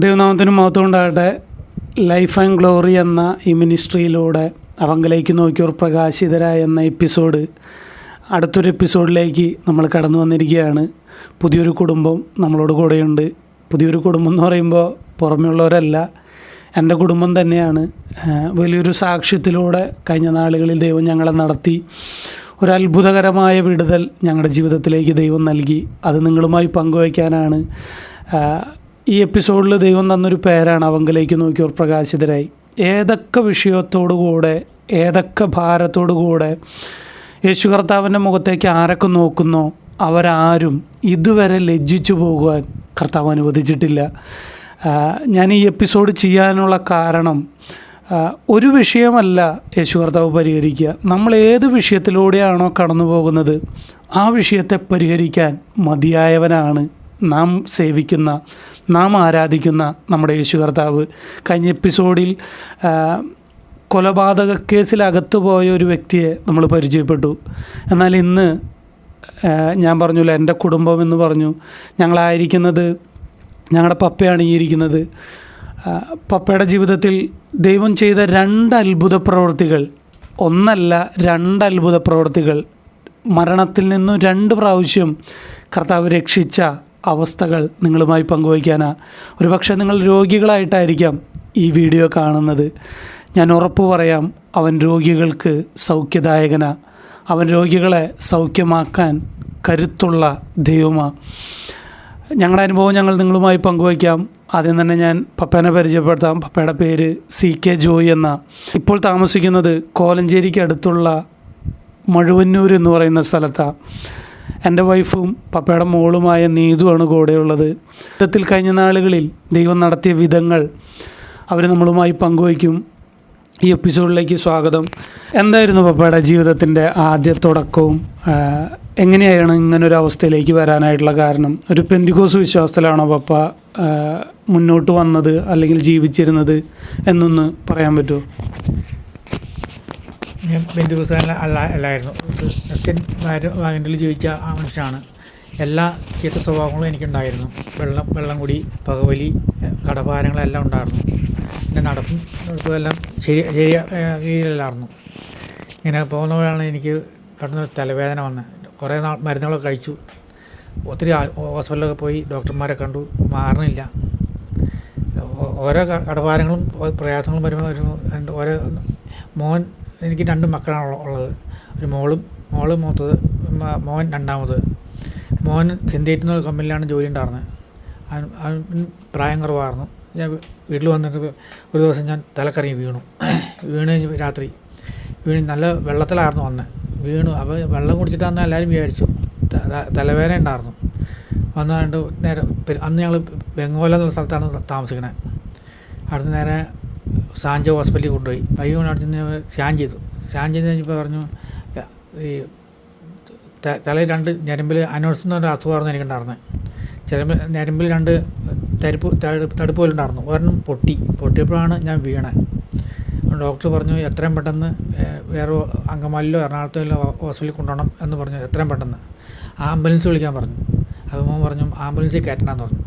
ദൈവനാമത്തിന് മഹത്വം ഉണ്ടാകട്ടെ. ലൈഫ് ആൻഡ് ഗ്ലോറി എന്ന ഈ മിനിസ്ട്രിയിലൂടെ അവങ്കലേക്ക് നോക്കിയവർ പ്രകാശിതരായ എന്ന എപ്പിസോഡ് അടുത്തൊരു എപ്പിസോഡിലേക്ക് നമ്മൾ കടന്നു വന്നിരിക്കുകയാണ്. പുതിയൊരു കുടുംബം നമ്മളോട് കൂടെയുണ്ട്. പുതിയൊരു കുടുംബം എന്ന് പറയുമ്പോൾ പുറമെയുള്ളവരല്ല എന്റെ കുടുംബം തന്നെയാണ്. വലിയൊരു സാക്ഷ്യത്തിലൂടെ കഴിഞ്ഞ നാളുകളിൽ ദൈവം ഞങ്ങളെ നടത്തി. ഒരു അത്ഭുതകരമായ വിടുതൽ ഞങ്ങളുടെ ജീവിതത്തിലേക്ക് ദൈവം നൽകി. അത് നിങ്ങളുമായി പങ്കുവയ്ക്കാനാണ്. ഈ എപ്പിസോഡിൽ ദൈവം തന്നൊരു പേരാണ് നോക്കി നോക്കിയവർ പ്രകാശിതരായി. ഏതൊക്കെ വിഷയത്തോടു കൂടെ ഏതൊക്കെ ഭാരത്തോടു കൂടെ യേശു കർത്താവിന്റെ മുഖത്തേക്ക് ആരൊക്കെ നോക്കുന്നോ അവരാരും ഇതുവരെ ലജ്ജിച്ചു പോകുവാൻ കർത്താവ് അനുവദിച്ചിട്ടില്ല. ഞാൻ ഈ എപ്പിസോഡ് ചെയ്യാനുള്ള കാരണം ഒരു വിഷയമല്ല യേശു കർത്താവ് പരിഹരിക്കുക. നമ്മൾ ഏത് വിഷയത്തിലൂടെയാണോ കടന്നു പോകുന്നത് ആ വിഷയത്തെ പരിഹരിക്കാൻ മതിയായവനാണ് നാം സേവിക്കുന്ന നാം ആരാധിക്കുന്ന നമ്മുടെ യേശു കർത്താവ് കഴിഞ്ഞ എപ്പിസോഡിൽ കൊലപാതക കേസിൽ അകത്തു പോയ ഒരു വ്യക്തിയെ നമ്മൾ പരിചയപ്പെട്ടു. എന്നാൽ ഇന്ന് ഞാൻ പറഞ്ഞല്ലോ എന്റെ കുടുംബം എന്ന് പറഞ്ഞു. ഞങ്ങളായിരിക്കുന്നത് ഞങ്ങളുടെ പപ്പയാണ് ഈ ഇരിക്കുന്നത്. പപ്പയുടെ ജീവിതത്തിൽ ദൈവം ചെയ്ത രണ്ട് അത്ഭുത പ്രവൃത്തികൾ ഒന്നല്ല രണ്ട് അത്ഭുത പ്രവൃത്തികൾ. മരണത്തിൽ നിന്നും രണ്ട് പ്രാവശ്യം കർത്താവ് രക്ഷിച്ച അവസ്ഥകൾ നിങ്ങളുമായി പങ്കുവയ്ക്കാനാണ് ഒരുപക്ഷെ നിങ്ങൾ രോഗികളായിട്ടായിരിക്കാം ഈ വീഡിയോ കാണുന്നത്. ഞാൻ ഉറപ്പ് പറയാം അവൻ രോഗികൾക്ക് സൗഖ്യദായകന. അവൻ രോഗികളെ സൗഖ്യമാക്കാൻ കരുത്തുള്ള ദൈവമാണ് ഞങ്ങളുടെ അനുഭവം ഞങ്ങൾ നിങ്ങളുമായി പങ്കുവയ്ക്കാം. ആദ്യം തന്നെ ഞാൻ പപ്പേനെ പരിചയപ്പെടുത്താം. പപ്പയുടെ പേര് സി കെ ജോയി എന്ന. ഇപ്പോൾ താമസിക്കുന്നത് കോലഞ്ചേരിക്ക് അടുത്തുള്ള മഴുവന്നൂർ എന്ന് പറയുന്ന സ്ഥലത്താണ് എന്റെ വൈഫും പപ്പയുടെ മോളുമായ നീതുവാണ് കൂടെയുള്ളത്. ജീവിതത്തിൽ കഴിഞ്ഞ നാളുകളിൽ ദൈവം നടത്തിയ വിധങ്ങൾ അവർ നമ്മളുമായി പങ്കുവയ്ക്കും. ഈ എപ്പിസോഡിലേക്ക് സ്വാഗതം. എന്തായിരുന്നു പപ്പയുടെ ജീവിതത്തിന്റെ ആദ്യ തുടക്കവും? എങ്ങനെയാണ് ഇങ്ങനൊരു അവസ്ഥയിലേക്ക് വരാനായിട്ടുള്ള കാരണം? ഒരു പെന്തിക്കോസ് വിശ്വാസത്തിലാണോ പപ്പ മുന്നോട്ട് വന്നത് അല്ലെങ്കിൽ ജീവിച്ചിരുന്നത് എന്നൊന്ന് പറയാൻ പറ്റുമോ? ഞാൻ ബന്ധുക്കുസാരൻ അല്ല അല്ലായിരുന്നു. ക്രിസ്ത്യൻ വാഗൻഡിൽ ജീവിച്ച ആ മനുഷ്യനാണ്. എല്ലാ ചീത്ത സ്വഭാവങ്ങളും എനിക്കുണ്ടായിരുന്നു. വെള്ളം വെള്ളം കുടി പകവലി കടഭാരങ്ങളെല്ലാം ഉണ്ടായിരുന്നു. എന്റെ നടപ്പും എല്ലാം ശരി ശരി രീതിയിലല്ലായിരുന്നു ഇങ്ങനെ പോകുന്നവരാണ് എനിക്ക് പെട്ടെന്ന് തലവേദന വന്നത് കുറേ നാൾ മരുന്നുകളൊക്കെ കഴിച്ചു. ഒത്തിരി ഹോസ്പിറ്റലൊക്കെ പോയി ഡോക്ടർമാരെ കണ്ടു. മാറണില്ല. ഓരോ കടഭാരങ്ങളും പ്രയാസങ്ങളും വരുമ്പോൾ ഓരോ മോൻ എനിക്ക് രണ്ട് മക്കളാണ് ഉള്ളത്. ഒരു മോളും മോൾ മൂത്തത് മോൻ രണ്ടാമത്. മോൻ സിന്തേറ്റ് എന്ന കമ്പനിയിലാണ് ജോലി ഉണ്ടായിരുന്നത്. അവൻ- പ്രായം കുറവായിരുന്നു. ഞാൻ വീട്ടിൽ വന്നിട്ട് ഒരു ദിവസം ഞാൻ തലക്കറങ്ങി വീണു. വീണ് രാത്രി. വീണ് നല്ല വെള്ളത്തിലായിരുന്നു വന്നത് വീണു. അപ്പോൾ വെള്ളം കുടിച്ചിട്ടാന്ന് എല്ലാവരും വിചാരിച്ചു. തലവേദന ഉണ്ടായിരുന്നു. വന്നുകൊണ്ട് നേരെ അന്ന് ഞങ്ങൾ ബംഗോല എന്നുള്ള സ്ഥലത്താണ് താമസിക്കുന്നത് അവിടുന്ന് നേരെ സാഞ്ച ഹോസ്പിറ്റലിൽ കൊണ്ടുപോയി. കൈ ചെന്ന് സ്കാൻ ചെയ്തു. സ്കാൻ ചെയ്ത് കഴിഞ്ഞപ്പോൾ പറഞ്ഞു "യ- ഈ തലയിൽ രണ്ട് ഞരമ്പിൽ അനോസ് പറഞ്ഞ അസുഖമായിരുന്നു എനിക്കുണ്ടായിരുന്നത് ചിലപ്പോൾ ഞരമ്പിൽ രണ്ട് തരിപ്പ് തടുപ്പ് പോലെ ഉണ്ടായിരുന്നു. ഒരെണ്ണം പൊട്ടി. പൊട്ടിയപ്പോഴാണ് ഞാൻ വീണത് ഡോക്ടർ പറഞ്ഞു എത്രയും പെട്ടെന്ന് വേറെ അങ്കമാലിലോ എറണാകുളത്തിലോ ഹോസ്പിറ്റലിൽ കൊണ്ടുപോകണം എന്ന് പറഞ്ഞു. എത്രയും പെട്ടെന്ന്. ആംബുലൻസ് വിളിക്കാൻ പറഞ്ഞു. അപ്പോൾ പറഞ്ഞു ആംബുലൻസിൽ കയറ്റണമെന്ന് പറഞ്ഞു.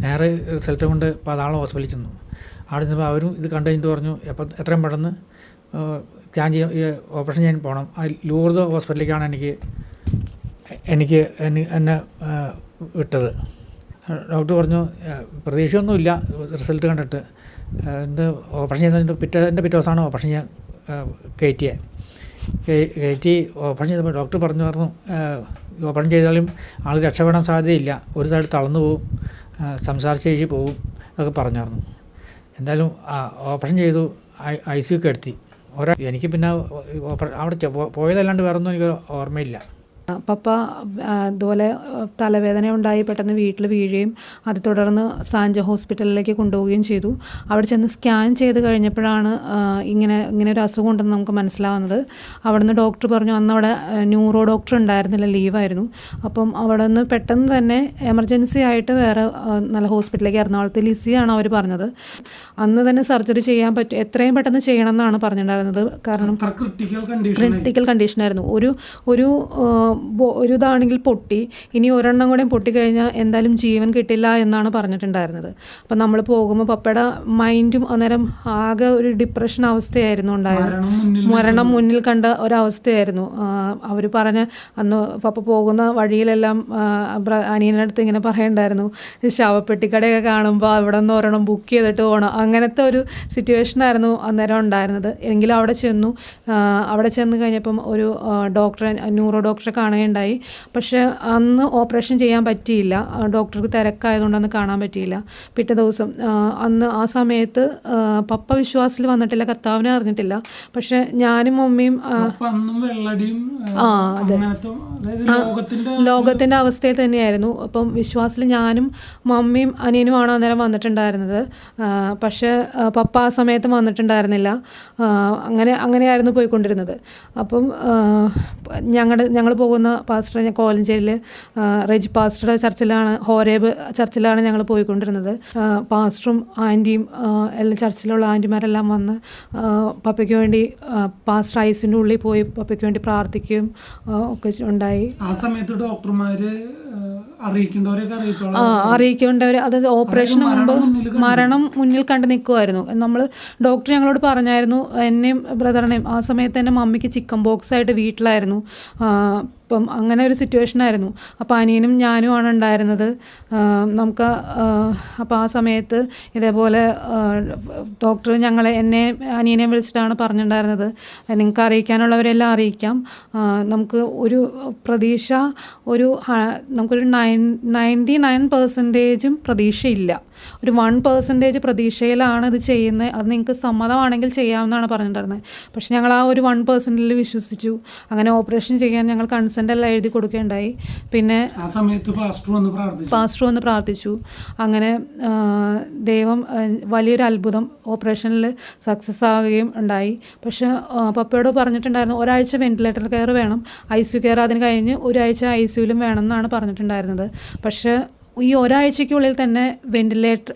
നേരെ റിസൾട്ട് കൊണ്ട് പാതാളം ഹോസ്പിറ്റലിൽ ചെന്നു. അവിടെ ചെന്നപ്പോൾ അവരും ഇത് കണ്ടു പറഞ്ഞു എപ്പം എത്രയും പെട്ടെന്ന് സ്കാൻ ചെയ്യാൻ ഓപ്പറേഷൻ ചെയ്യാൻ പോകണം ലൂർദ് ഹോസ്പിറ്റലിലേക്കാണ് എനിക്ക് എനിക്ക് എന്നെ വിട്ടത്. ഡോക്ടർ പറഞ്ഞു "ആ, പ്രതീക്ഷയൊന്നുമില്ല റിസൾട്ട് കണ്ടിട്ട്. എന്റെ ഓപ്പറേഷൻ ചെയ്തതിന്റെ പിറ്റേ എന്റെ പിറ്റേ ദിവസമാണ് ഓപ്പറേഷൻ ചെയ്യാൻ കയറ്റിയത് കയറ്റി ഓപ്പറേഷൻ ചെയ്തപ്പോൾ ഡോക്ടർ പറഞ്ഞു പറഞ്ഞു ഓപ്പറേഷൻ ചെയ്താലും ആൾ രക്ഷപ്പെടാൻ സാധ്യതയില്ല. ഒരു സൈഡ് തളർന്നു പോവും. സംസാരിച്ച് സംസാരശേഷി പോവും. എന്നൊക്കെ പറഞ്ഞായിരുന്നു. എന്തായാലും ഓപ്പറേഷൻ ചെയ്തു ഐ- സി യുക്ക് എടുത്തി. ഒരാ എനിക്ക് പിന്നെ അവിടെ പോയതല്ലാണ്ട് വേറൊന്നും എനിക്ക് ഓർമ്മയില്ല. പപ്പ അതുപോലെ ഇതുപോലെ തലവേദന ഉണ്ടായി പെട്ടെന്ന് വീട്ടിൽ വീഴുകയും അത് തുടർന്ന് സാഞ്ച ഹോസ്പിറ്റലിലേക്ക് കൊണ്ടുപോവുകയും ചെയ്തു. അവിടെ ചെന്ന് സ്കാൻ ചെയ്ത് കഴിഞ്ഞപ്പോഴാണ് ഇങ്ങനെ ഇങ്ങനെ ഒരു അസുഖം ഉണ്ടെന്ന് നമുക്ക് മനസ്സിലാവുന്നത്. അവിടെ നിന്ന് ഡോക്ടർ പറഞ്ഞു അന്ന് അവിടെ ന്യൂറോ ഡോക്ടർ ഉണ്ടായിരുന്നില്ല ലീവായിരുന്നു. അപ്പം അവിടെ നിന്ന് പെട്ടെന്ന് തന്നെ എമർജൻസി ആയിട്ട് വേറെ നല്ല ഹോസ്പിറ്റലിലേക്ക് എറണാകുളത്ത് ലിസിയാണ് അവർ പറഞ്ഞത്. അന്ന് തന്നെ സർജറി ചെയ്യാൻ പറ്റും എത്രയും പെട്ടെന്ന് ചെയ്യണം എന്നാണ് പറഞ്ഞിട്ടുണ്ടായിരുന്നത്. കാരണം ക്രിട്ടിക്കൽ കണ്ടീഷനായിരുന്നു ഒരു ഒരു ഒരു ഇതാണെങ്കിൽ പൊട്ടി ഇനി ഒരെണ്ണം കൂടെ പൊട്ടിക്കഴിഞ്ഞാൽ എന്തായാലും ജീവൻ കിട്ടില്ല എന്നാണ് പറഞ്ഞിട്ടുണ്ടായിരുന്നത്. അപ്പം നമ്മൾ പോകുമ്പോൾ പപ്പയുടെ മൈൻഡും അന്നേരം ആകെ ഒരു ഡിപ്രഷൻ അവസ്ഥയായിരുന്നു ഉണ്ടായത്. മരണം മുന്നിൽ കണ്ട ഒരവസ്ഥയായിരുന്നു. അവർ പറഞ്ഞ അന്ന് പപ്പ പോകുന്ന വഴിയിലെല്ലാം അടുത്ത് ഇങ്ങനെ പറയണ്ടായിരുന്നു. ശവപ്പെട്ടിക്കടയൊക്കെ കാണുമ്പോൾ അവിടെ നിന്ന് ഒരെണ്ണം ബുക്ക് ചെയ്തിട്ട് പോകണം അങ്ങനത്തെ ഒരു സിറ്റുവേഷനായിരുന്നു അന്നേരം ഉണ്ടായിരുന്നത്. എങ്കിലും അവിടെ ചെന്നു. അവിടെ ചെന്ന് കഴിഞ്ഞപ്പം ഒരു ഡോക്ടറെ ന്യൂറോ ഡോക്ടറെ കാണുകയുണ്ടായി. പക്ഷേ അന്ന് ഓപ്പറേഷൻ ചെയ്യാൻ പറ്റിയില്ല. ഡോക്ടർക്ക് തിരക്കായതുകൊണ്ട് അന്ന് കാണാൻ പറ്റിയില്ല. പിറ്റേ ദിവസം അന്ന് ആ സമയത്ത് പപ്പ വിശ്വാസത്തിൽ വന്നിട്ടില്ല കർത്താവിനെ അറിഞ്ഞിട്ടില്ല. പക്ഷെ ഞാനും മമ്മിയും ആ, അതെ. ലോകത്തിന്റെ അവസ്ഥയിൽ തന്നെയായിരുന്നു. അപ്പം വിശ്വാസത്തിൽ ഞാനും മമ്മിയും അനിയനുമാണ് അന്നേരം വന്നിട്ടുണ്ടായിരുന്നത്. പക്ഷേ പപ്പ ആ സമയത്ത് വന്നിട്ടുണ്ടായിരുന്നില്ല. അങ്ങനെ അങ്ങനെയായിരുന്നു പോയിക്കൊണ്ടിരുന്നത്. അപ്പം ഞങ്ങളുടെ ഞങ്ങൾ പോകുന്ന പാസ്റ്റർ കോലഞ്ചേരിയിൽ റെജ് പാസ്റ്ററുടെ ചർച്ചിലാണ് ഹോരേബ് ചർച്ചിലാണ് ഞങ്ങൾ പോയിക്കൊണ്ടിരുന്നത്. പാസ്റ്ററും ആന്റിയും എല്ലാ ചർച്ചിലുള്ള ആന്റിമാരെല്ലാം വന്ന് പപ്പയ്ക്ക് വേണ്ടി പാസ്റ്റർ ഐസിന്റെ ഉള്ളിൽ പോയി പപ്പയ്ക്ക് വേണ്ടി പ്രാർത്ഥിക്കുകയും ഒക്കെ ഉണ്ടായി. ആ സമയത്ത് ഡോക്ടർമാര് അറിയിക്കേണ്ടവർ അതായത് ഓപ്പറേഷൻ മുമ്പ് മരണം മുന്നിൽ കണ്ട് നിൽക്കുമായിരുന്നു നമ്മൾ ഡോക്ടർ ഞങ്ങളോട് പറഞ്ഞായിരുന്നു എന്നെയും ബ്രദറിനെയും ആ സമയത്ത് തന്നെ മമ്മിക്ക് ചിക്കൻ ബോക്സ് ആയിട്ട് വീട്ടിലായിരുന്നു. അപ്പം അങ്ങനെ ഒരു സിറ്റുവേഷൻ ആയിരുന്നു. അപ്പോൾ അനിയനും ഞാനും ആണ് ഉണ്ടായിരുന്നത്. നമുക്ക് അപ്പോൾ ആ സമയത്ത് ഇതേപോലെ ഡോക്ടർ ഞങ്ങളെ എന്നെ അനിയനെ വിളിച്ചിട്ടാണ് പറഞ്ഞിട്ടുണ്ടായിരുന്നത്. നിങ്ങൾക്ക് അറിയിക്കാനുള്ളവരെല്ലാം അറിയിക്കാം. നമുക്ക് ഒരു പ്രതീക്ഷ ഒരു നമുക്കൊരു നയൻ നയന്റി നയൻ പെർസെന്റേജും പ്രതീക്ഷയില്ല. ഒരു വൺ പെർസെന്റേജ് പ്രതീക്ഷയിലാണ് ഇത് ചെയ്യുന്നത്. അത് നിങ്ങൾക്ക് സമ്മതമാണെങ്കിൽ ചെയ്യാമെന്നാണ് പറഞ്ഞിട്ടുണ്ടായിരുന്നത്. പക്ഷെ ഞങ്ങൾ ആ ഒരു വൺ പെർസെന്റിൽ വിശ്വസിച്ചു. അങ്ങനെ ഓപ്പറേഷൻ ചെയ്യാൻ ഞങ്ങൾ കൺസെന്റ് എല്ലാം എഴുതി കൊടുക്കുകയുണ്ടായി. പിന്നെ ആ സമയത്ത് പാസ്റ്റർ വന്ന് പ്രാർത്ഥിച്ചു. അങ്ങനെ ദൈവം വലിയൊരു അത്ഭുതം ഓപ്പറേഷനിൽ സക്സസ് ആവുകയും ഉണ്ടായി. പക്ഷെ പപ്പയോട് പറഞ്ഞിട്ടുണ്ടായിരുന്നു ഒരാഴ്ച വെന്റിലേറ്റർ കെയർ വേണം. ഐ സി കെയർ അതിന് കഴിഞ്ഞ് ഒരാഴ്ച ഐ സിയുലും വേണം എന്നാണ് പറഞ്ഞിട്ടുണ്ടായിരുന്നത് പക്ഷേ ഈ ഒരാഴ്ചയ്ക്കുള്ളിൽ തന്നെ വെന്റിലേറ്റർ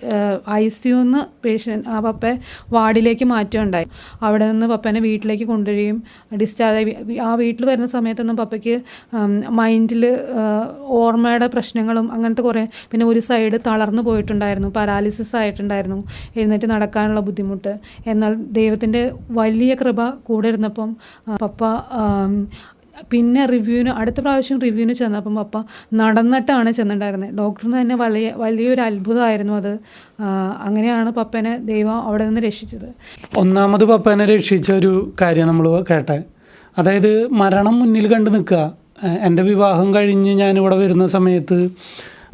ഐ സിയുന്ന് പേഷ്യന്റ് ആ പപ്പയെ വാർഡിലേക്ക് മാറ്റുകയുണ്ടായി. അവിടെ നിന്ന് പപ്പേനെ വീട്ടിലേക്ക് കൊണ്ടുവരികയും ഡിസ്ചാർജ് ആ വീട്ടിൽ വരുന്ന സമയത്തൊന്നും പപ്പയ്ക്ക് മൈൻഡിൽ ഓർമ്മയുടെ പ്രശ്നങ്ങളും അങ്ങനത്തെ കുറേ പിന്നെ ഒരു സൈഡ് തളർന്നു പോയിട്ടുണ്ടായിരുന്നു പാരാലിസിസ് ആയിട്ടുണ്ടായിരുന്നു എഴുന്നേറ്റ് നടക്കാനുള്ള ബുദ്ധിമുട്ട്. എന്നാൽ ദൈവത്തിന്റെ വലിയ കൃപ കൂടെ ഇരുന്നപ്പം പപ്പ പിന്നെ റിവ്യൂവിന് അടുത്ത പ്രാവശ്യം റിവ്യൂവിന് ചെന്നപ്പം പപ്പ നടന്നിട്ടാണ് ചെന്നിട്ടുണ്ടായിരുന്നത് ഡോക്ടറിന് തന്നെ വലിയ വലിയൊരു അത്ഭുതമായിരുന്നു അത്. അങ്ങനെയാണ് പപ്പനെ ദൈവം അവിടെ നിന്ന് രക്ഷിച്ചത്. ഒന്നാമത് പപ്പനെ രക്ഷിച്ച ഒരു കാര്യം നമ്മൾ കേട്ടെ. അതായത് മരണം മുന്നിൽ കണ്ട് നിൽക്കുക. എന്റെ വിവാഹം കഴിഞ്ഞ് ഞാനിവിടെ വരുന്ന സമയത്ത്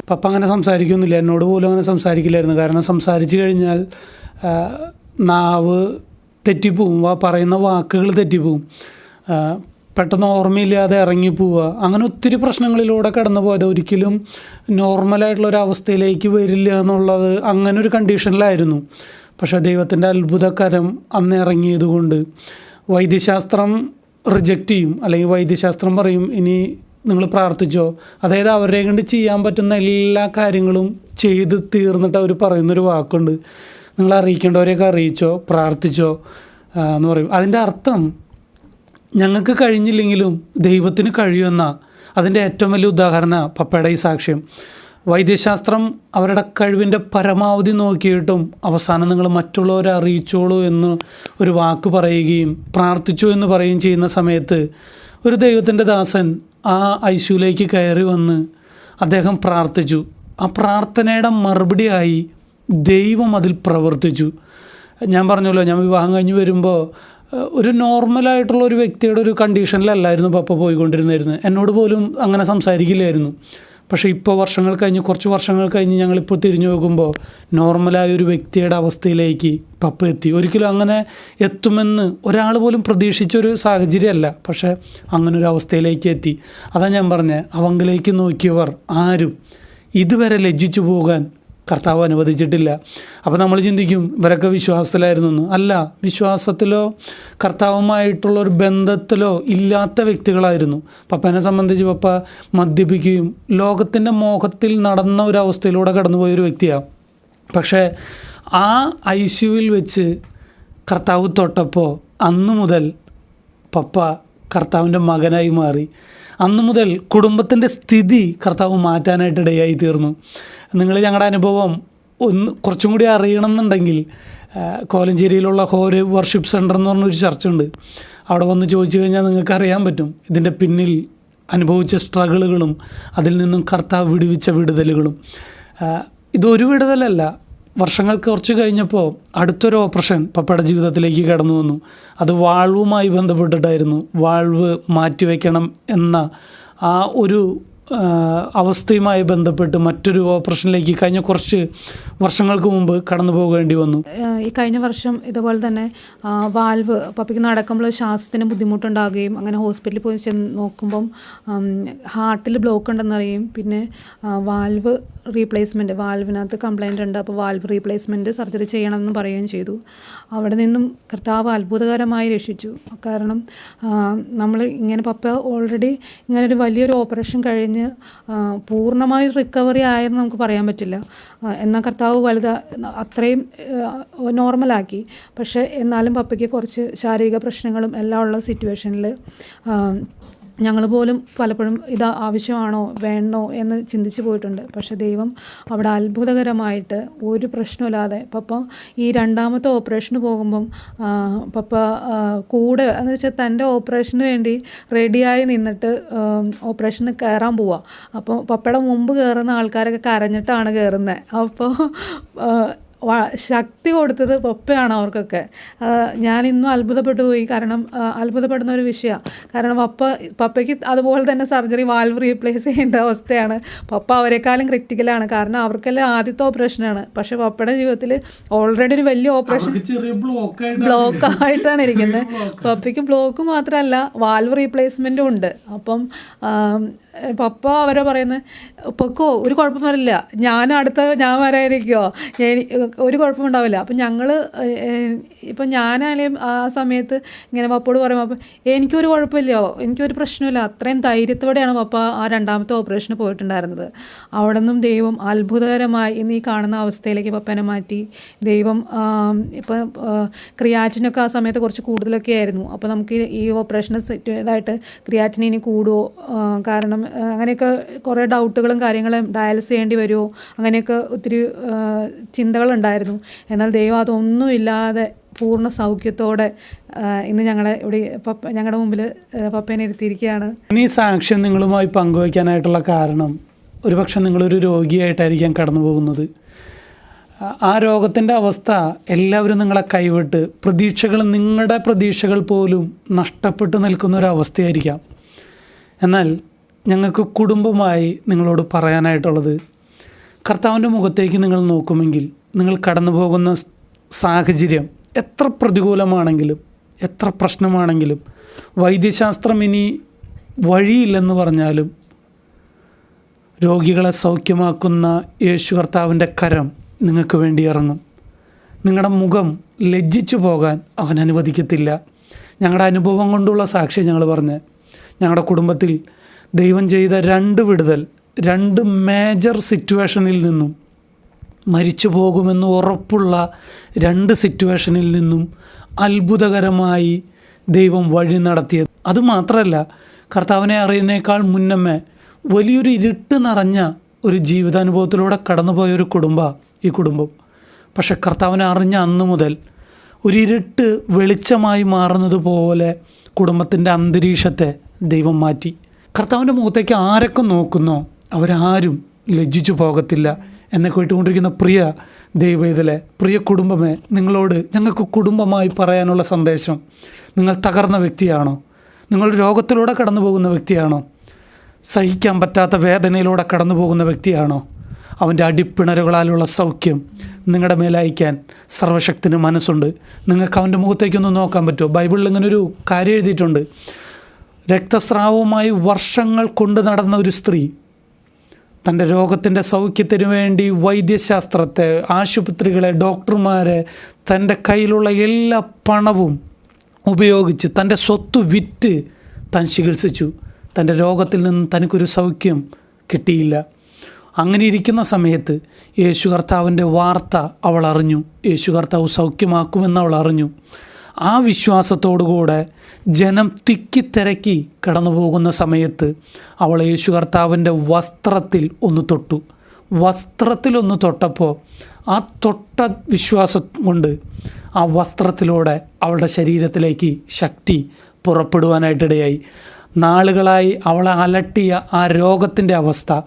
പപ്പ അങ്ങനെ സംസാരിക്കൊന്നുമില്ല. എന്നോട് പോലും അങ്ങനെ സംസാരിക്കില്ലായിരുന്നു. കാരണം സംസാരിച്ചു കഴിഞ്ഞാൽ നാവ് തെറ്റിപ്പോവും. പറയുന്ന വാക്കുകൾ തെറ്റിപ്പോവും. പെട്ടെന്ന് ഓർമ്മയില്ലാതെ ഇറങ്ങിപ്പോവുക അങ്ങനെ ഒത്തിരി പ്രശ്നങ്ങളിലൂടെ കടന്നു പോയത് ഒരിക്കലും നോർമലായിട്ടുള്ള ഒരു അവസ്ഥയിലേക്ക് വരില്ല എന്നുള്ളത് അങ്ങനെ ഒരു കണ്ടീഷനിലായിരുന്നു പക്ഷേ ദൈവത്തിന്റെ അത്ഭുതകരം അന്ന് ഇറങ്ങിയതുകൊണ്ട് വൈദ്യശാസ്ത്രം റിജക്റ്റ് ചെയ്യും. അല്ലെങ്കിൽ വൈദ്യശാസ്ത്രം പറയും ഇനി നിങ്ങൾ പ്രാർത്ഥിച്ചോ. അതായത് അവരെ കൊണ്ട് ചെയ്യാൻ പറ്റുന്ന എല്ലാ കാര്യങ്ങളും ചെയ്ത് തീർന്നിട്ട് അവർ പറയുന്നൊരു വാക്കുണ്ട്. നിങ്ങൾ അറിയിക്കേണ്ടവരെയൊക്കെ അറിയിച്ചോ? പ്രാർത്ഥിച്ചോ? എന്ന് പറയും. അതിന്റെ അർത്ഥം ഞങ്ങൾക്ക് കഴിഞ്ഞില്ലെങ്കിലും ദൈവത്തിന് കഴിയുമെന്ന അതിന്റെ ഏറ്റവും വലിയ ഉദാഹരണ പപ്പയുടെ ഈ സാക്ഷ്യം. വൈദ്യശാസ്ത്രം അവരുടെ കഴിവിന്റെ പരമാവധി നോക്കിയിട്ടും അവസാനം നിങ്ങൾ മറ്റുള്ളവരെ അറിയിച്ചോളൂ എന്ന് ഒരു വാക്ക് പറയുകയും പ്രാർത്ഥിച്ചു എന്ന് പറയുകയും ചെയ്യുന്ന സമയത്ത് ഒരു ദൈവത്തിന്റെ ദാസൻ ആ ഐശുവിലേക്ക് കയറി വന്ന് അദ്ദേഹം പ്രാർത്ഥിച്ചു. ആ പ്രാർത്ഥനയുടെ മറുപടിയായി ദൈവം അതിൽ പ്രവർത്തിച്ചു. ഞാൻ പറഞ്ഞല്ലോ ഞാൻ വിവാഹം കഴിഞ്ഞ് വരുമ്പോൾ ഒരു നോർമലായിട്ടുള്ള ഒരു വ്യക്തിയുടെ ഒരു കണ്ടീഷനിലല്ലായിരുന്നു പപ്പ പോയിക്കൊണ്ടിരുന്നായിരുന്നു എന്നോട് പോലും അങ്ങനെ സംസാരിക്കില്ലായിരുന്നു. പക്ഷേ ഇപ്പോൾ വർഷങ്ങൾ കഴിഞ്ഞ് കുറച്ച് വർഷങ്ങൾ കഴിഞ്ഞ് ഞങ്ങളിപ്പോൾ തിരിഞ്ഞു നോക്കുമ്പോൾ നോർമലായ ഒരു വ്യക്തിയുടെ അവസ്ഥയിലേക്ക് പപ്പ എത്തി. ഒരിക്കലും അങ്ങനെ എത്തുമെന്ന് ഒരാൾ പോലും പ്രതീക്ഷിച്ചൊരു സാഹചര്യമല്ല. പക്ഷേ അങ്ങനെ ഒരു അവസ്ഥയിലേക്ക് എത്തി. അതാ ഞാൻ പറഞ്ഞത് അവങ്കിലേക്ക് നോക്കിയവർ ആരും ഇതുവരെ ലജ്ജിച്ചു പോകാൻ കർത്താവ് അനുവദിച്ചിട്ടില്ല. അപ്പോൾ നമ്മൾ ചിന്തിക്കും ഇവരൊക്കെ വിശ്വാസത്തിലായിരുന്നു അല്ല വിശ്വാസത്തിലോ കർത്താവുമായിട്ടുള്ള ഒരു ബന്ധത്തിലോ ഇല്ലാത്ത വ്യക്തികളായിരുന്നു. പപ്പനെ സംബന്ധിച്ച് പപ്പ മദ്യപിക്കുകയും ലോകത്തിന്റെ മോഹത്തിൽ നടന്ന ഒരു അവസ്ഥയിലൂടെ കടന്നുപോയ ഒരു വ്യക്തിയാണ് പക്ഷേ ആ ഐ സിയുവിൽ വെച്ച് കർത്താവ് തൊട്ടപ്പോൾ അന്നു മുതൽ പപ്പ കർത്താവിന്റെ മകനായി മാറി. അന്നു മുതൽ കുടുംബത്തിന്റെ സ്ഥിതി കർത്താവ് മാറ്റാനായിട്ട് ഇടയായി തീർന്നു. നിങ്ങൾ ഞങ്ങളുടെ അനുഭവം ഒന്ന് കുറച്ചും കൂടി അറിയണം എന്നുണ്ടെങ്കിൽ കോലഞ്ചേരിയിലുള്ള ഹോര് വർഷിപ്പ് സെന്റർ എന്ന് പറഞ്ഞൊരു ചർച്ച ഉണ്ട് അവിടെ വന്ന് ചോദിച്ചു കഴിഞ്ഞാൽ നിങ്ങൾക്ക് അറിയാൻ പറ്റും. ഇതിന്റെ പിന്നിൽ അനുഭവിച്ച സ്ട്രഗിളുകളും അതിൽ നിന്നും കർത്താവ് വിടുവിച്ച വിടുതലുകളും. ഇതൊരു വിടുതലല്ല വർഷങ്ങൾക്ക് കുറച്ച് കഴിഞ്ഞപ്പോൾ അടുത്തൊരു ഓപ്പറേഷൻ പപ്പയുടെ ജീവിതത്തിലേക്ക് കടന്നു വന്നു. അത് വാൾവുമായി ബന്ധപ്പെട്ടിട്ടായിരുന്നു. വാൾവ് മാറ്റിവെക്കണം എന്ന ആ ഒരു അവസ്ഥയുമായി ബന്ധപ്പെട്ട് മറ്റൊരു ഓപ്പറേഷനിലേക്ക് കഴിഞ്ഞ കുറച്ച് വർഷങ്ങൾക്ക് മുമ്പ് കടന്നു പോകേണ്ടി വന്നു. ഈ കഴിഞ്ഞ വർഷം ഇതുപോലെ തന്നെ വാൽവ് പപ്പയ്ക്ക് നടക്കുമ്പോൾ ശ്വാസത്തിന് ബുദ്ധിമുട്ടുണ്ടാകുകയും അങ്ങനെ ഹോസ്പിറ്റലിൽ പോയി ചെന്ന് നോക്കുമ്പം ഹാർട്ടിൽ ബ്ലോക്ക് ഉണ്ടെന്നറിയും പിന്നെ വാൽവ് റീപ്ലേസ്മെന്റ് വാൽവിനകത്ത് കംപ്ലൈന്റ് ഉണ്ട്. അപ്പോൾ വാൽവ് റീപ്ലേസ്മെന്റ് സർജറി ചെയ്യണമെന്ന് പറയുകയും ചെയ്തു. അവിടെ നിന്നും കർത്താവ് അത്ഭുതകരമായി രക്ഷിച്ചു. കാരണം നമ്മൾ ഇങ്ങനെ പപ്പ ഓൾറെഡി ഇങ്ങനെ ഒരു വലിയൊരു ഓപ്പറേഷൻ കഴിഞ്ഞ് പൂർണമായി റിക്കവറി ആയെന്ന് നമുക്ക് പറയാൻ പറ്റില്ല. എന്നാൽ കർത്താവ് വലുത അത്രയും നോർമലാക്കി. പക്ഷേ എന്നാലും പപ്പയ്ക്ക് കുറച്ച് ശാരീരിക പ്രശ്നങ്ങളും എല്ലാം ഉള്ള സിറ്റുവേഷനിൽ ഞങ്ങൾ പോലും പലപ്പോഴും ഇത് ആവശ്യമാണോ വേണോ എന്ന് ചിന്തിച്ചു പോയിട്ടുണ്ട്. പക്ഷേ ദൈവം അവിടെ അത്ഭുതകരമായിട്ട് ഒരു പ്രശ്നമില്ലാതെ പപ്പ ഈ രണ്ടാമത്തെ ഓപ്പറേഷന് പോകുമ്പം പപ്പ കൂടെ എന്ന് വെച്ചാൽ തന്റെ ഓപ്പറേഷന് വേണ്ടി റെഡിയായി നിന്നിട്ട് ഓപ്പറേഷന് കയറാൻ പോവുക അപ്പോൾ പപ്പയുടെ മുമ്പ് കയറുന്ന ആൾക്കാരൊക്കെ കരഞ്ഞിട്ടാണ് കയറുന്നത്. അപ്പോൾ ശക്തി കൊടുത്തത് പപ്പയാണ് അവർക്കൊക്കെ. ഞാനിന്നും ഞാൻ ഇന്നും അത്ഭുതപ്പെട്ടു പോയി. കാരണം അത്ഭുതപ്പെടുന്ന ഒരു വിഷയമാണ് കാരണം പപ്പ പപ്പയ്ക്ക് അതുപോലെ തന്നെ സർജറി വാൽവ് റീപ്ലേസ് ചെയ്യേണ്ട അവസ്ഥയാണ്. പപ്പ അവരെക്കാളും ക്രിറ്റിക്കലാണ് കാരണം അവർക്കെല്ലാം ആദ്യത്തെ ഓപ്പറേഷനാണ്. പക്ഷേ പപ്പയുടെ ജീവിതത്തിൽ ഓൾറെഡി ഒരു വലിയ ഓപ്പറേഷൻ ബ്ലോക്ക് ആയിട്ടാണ് ഇരിക്കുന്നത്. പപ്പയ്ക്ക് ബ്ലോക്ക് മാത്രമല്ല വാൽവ് റീപ്ലേസ്മെന്റും ഉണ്ട്. അപ്പം പപ്പ അവരെ പറയുന്നത് പൊക്കോ ഒരു കുഴപ്പം വരില്ല. ഞാൻ അടുത്ത ഞാൻ വരാനിരിക്കുമോ ഒരു കുഴപ്പം ഉണ്ടാവില്ല. അപ്പം ഞങ്ങൾ ഇപ്പം ഞാനായാലും ആ സമയത്ത് ഇങ്ങനെ പപ്പോട് പറയുമ്പോൾ അപ്പം എനിക്കൊരു കുഴപ്പമില്ലയോ എനിക്കൊരു പ്രശ്നമില്ല. അത്രയും ധൈര്യത്തോടെയാണ് പപ്പ ആ രണ്ടാമത്തെ ഓപ്പറേഷന് പോയിട്ടുണ്ടായിരുന്നത്. അവിടെ നിന്നും ദൈവം അത്ഭുതകരമായി ഇന്ന് ഈ കാണുന്ന അവസ്ഥയിലേക്ക് പപ്പനെ മാറ്റി. ദൈവം ഇപ്പം ക്രിയാറ്റിനൊക്കെ ആ സമയത്ത് കുറച്ച് കൂടുതലൊക്കെ ആയിരുന്നു അപ്പോൾ നമുക്ക് ഈ- ഓപ്പറേഷനെ ഇതായിട്ട് ക്രിയാറ്റിന് ഇനി കൂടുമോ കാരണം അങ്ങനെയൊക്കെ കുറേ ഡൗട്ടുകളും കാര്യങ്ങളും ഡയാലിസ് ചെയ്യേണ്ടി വരുമോ? അങ്ങനെയൊക്കെ ഒത്തിരി ചിന്തകളുണ്ടായിരുന്നു. എന്നാൽ ദൈവം അതൊന്നുമില്ലാതെ പൂർണ സൗഖ്യത്തോടെ ഇന്ന് ഞങ്ങളെ ഇവിടെ പപ്പ ഞങ്ങളുടെ മുമ്പിൽ പപ്പേനെ ഇരുത്തിയിരിക്കുകയാണ്. ഈ സാക്ഷ്യം നിങ്ങളുമായി പങ്കുവയ്ക്കാനായിട്ടുള്ള കാരണം ഒരുപക്ഷെ നിങ്ങളൊരു രോഗിയായിട്ടായിരിക്കാം കടന്നു പോകുന്നത് ആ രോഗത്തിന്റെ അവസ്ഥ എല്ലാവരും നിങ്ങളെ കൈവിട്ട് പ്രതീക്ഷകൾ നിങ്ങളുടെ പ്രതീക്ഷകൾ പോലും നഷ്ടപ്പെട്ടു നിൽക്കുന്ന ഒരു അവസ്ഥയായിരിക്കാം എന്നാൽ ഞങ്ങൾക്ക് കുടുംബമായി നിങ്ങളോട് പറയാനായിട്ടുള്ളത്. കർത്താവിന്റെ മുഖത്തേക്ക് നിങ്ങൾ നോക്കുമെങ്കിൽ നിങ്ങൾ കടന്നു പോകുന്ന സാഹചര്യം എത്ര പ്രതികൂലമാണെങ്കിലും എത്ര പ്രശ്നമാണെങ്കിലും വൈദ്യശാസ്ത്രം ഇനി വഴിയില്ലെന്ന് പറഞ്ഞാലും രോഗികളെ സൗഖ്യമാക്കുന്ന യേശു കർത്താവിന്റെ കരം നിങ്ങൾക്ക് വേണ്ടി ഇറങ്ങും. നിങ്ങളുടെ മുഖം ലജ്ജിച്ചു പോകാൻ അവൻ അനുവദിക്കത്തില്ല. ഞങ്ങളുടെ അനുഭവം കൊണ്ടുള്ള സാക്ഷി ഞങ്ങൾ പറഞ്ഞ് ഞങ്ങളുടെ കുടുംബത്തിൽ ദൈവം ചെയ്ത രണ്ട് വിടുതൽ രണ്ട് മേജർ സിറ്റുവേഷനിൽ നിന്നും മരിച്ചു പോകുമെന്ന് ഉറപ്പുള്ള രണ്ട് സിറ്റുവേഷനിൽ നിന്നും അത്ഭുതകരമായി ദൈവം വഴി നടത്തിയത്. അതുമാത്രമല്ല കർത്താവിനെ അറിയുന്നേക്കാൾ മുന്നമേ വലിയൊരു ഇരുട്ട് നിറഞ്ഞ ഒരു ജീവിതാനുഭവത്തിലൂടെ കടന്നുപോയ ഒരു കുടുംബ ഈ കുടുംബം. പക്ഷെ കർത്താവിനെ അറിഞ്ഞ അന്ന് മുതൽ ഒരു ഇരുട്ട് വെളിച്ചമായി മാറുന്നത് പോലെ കുടുംബത്തിന്റെ അന്തരീക്ഷത്തെ ദൈവം മാറ്റി. കർത്താവിന്റെ മുഖത്തേക്ക് ആരൊക്കെ നോക്കുന്നോ അവരാരും ലജ്ജിച്ചു പോകത്തില്ല എന്നെ കേട്ടുകൊണ്ടിരിക്കുന്ന പ്രിയ ദൈവത്തിലെ പ്രിയ കുടുംബമേ നിങ്ങളോട് ഞങ്ങൾക്ക് കുടുംബമായി പറയാനുള്ള സന്ദേശം. നിങ്ങൾ തകർന്ന വ്യക്തിയാണോ? നിങ്ങൾ രോഗത്തിലൂടെ കടന്നു പോകുന്ന വ്യക്തിയാണോ? സഹിക്കാൻ പറ്റാത്ത വേദനയിലൂടെ കടന്നു പോകുന്ന വ്യക്തിയാണോ? അവന്റെ അടിപ്പിണരുകളാലുള്ള സൗഖ്യം നിങ്ങളുടെ മേലയക്കാൻ സർവശക്തിന് മനസ്സുണ്ട്. നിങ്ങൾക്ക് അവന്റെ മുഖത്തേക്കൊന്ന് നോക്കാൻ പറ്റുമോ? ബൈബിളിൽ ഇങ്ങനെ ഒരു കാര്യം എഴുതിയിട്ടുണ്ട്. രക്തസ്രാവവുമായി വർഷങ്ങൾ കൊണ്ട് നടന്ന ഒരു സ്ത്രീ തന്റെ രോഗത്തിന്റെ സൗഖ്യത്തിന് വേണ്ടി വൈദ്യശാസ്ത്രത്തെ ആശുപത്രികളെ ഡോക്ടർമാരെ തന്റെ കയ്യിലുള്ള എല്ലാ പണവും ഉപയോഗിച്ച് തന്റെ സ്വത്ത് വിറ്റ് താൻ ചികിത്സിച്ചു. തന്റെ രോഗത്തിൽ നിന്ന് തനിക്കൊരു സൗഖ്യം കിട്ടിയില്ല. അങ്ങനെ ഇരിക്കുന്ന സമയത്ത് യേശു കർത്താവിന്റെ വാർത്ത അവൾ അറിഞ്ഞു. യേശു കർത്താവ് സൗഖ്യമാക്കുമെന്ന് അവൾ അറിഞ്ഞു. ആ വിശ്വാസത്തോടുകൂടെ ജനം തിക്കിത്തിരക്കി കടന്നു പോകുന്ന സമയത്ത് അവൾ യേശു കർത്താവിന്റെ വസ്ത്രത്തിൽ ഒന്ന് തൊട്ടു. വസ്ത്രത്തിലൊന്ന് തൊട്ടപ്പോൾ ആ തൊട്ട വിശ്വാസം കൊണ്ട് ആ വസ്ത്രത്തിലൂടെ അവളുടെ ശരീരത്തിലേക്ക് ശക്തി പുറപ്പെടുവാനായിട്ടിടയായി. നാളുകളായി അവളെ അലട്ടിയ ആ രോഗത്തിന്റെ അവസ്ഥ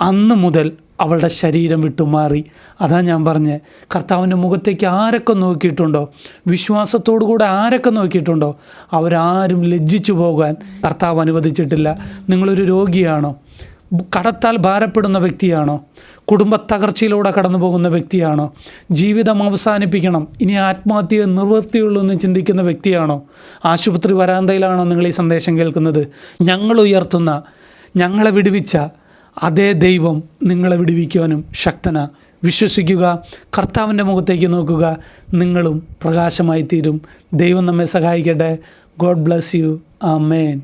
അന്ന് മുതൽ അവളുടെ ശരീരം വിട്ടുമാറി. അതാ ഞാൻ പറഞ്ഞത് കർത്താവിന്റെ മുഖത്തേക്ക് ആരൊക്കെ നോക്കിയിട്ടുണ്ടോ? വിശ്വാസത്തോടു കൂടെ ആരൊക്കെ നോക്കിയിട്ടുണ്ടോ? അവരാരും ലജ്ജിച്ചു പോകാൻ കർത്താവ് അനുവദിച്ചിട്ടില്ല. നിങ്ങളൊരു രോഗിയാണോ? കടത്താൽ ഭാരപ്പെടുന്ന വ്യക്തിയാണോ? കുടുംബ തകർച്ചയിലൂടെ കടന്നു പോകുന്ന വ്യക്തിയാണോ? ജീവിതം അവസാനിപ്പിക്കണം. ഇനി ആത്മഹത്യ നിർവൃത്തിയുള്ളൂ എന്ന് ചിന്തിക്കുന്ന വ്യക്തിയാണോ? ആശുപത്രി വരാന്തയിലാണോ നിങ്ങൾ ഈ സന്ദേശം കേൾക്കുന്നത്? ഞങ്ങൾ ഉയർത്തുന്ന ഞങ്ങളെ വിടുവിച്ച അതേ ദൈവം നിങ്ങളെ വിടുവിക്കുവാനും ശക്തന. വിശ്വസിക്കുക കർത്താവിന്റെ മുഖത്തേക്ക് നോക്കുക നിങ്ങളും പ്രകാശമായി തീരും ദൈവം നമ്മെ സഹായിക്കട്ടെ. God bless you. ആ മേൻ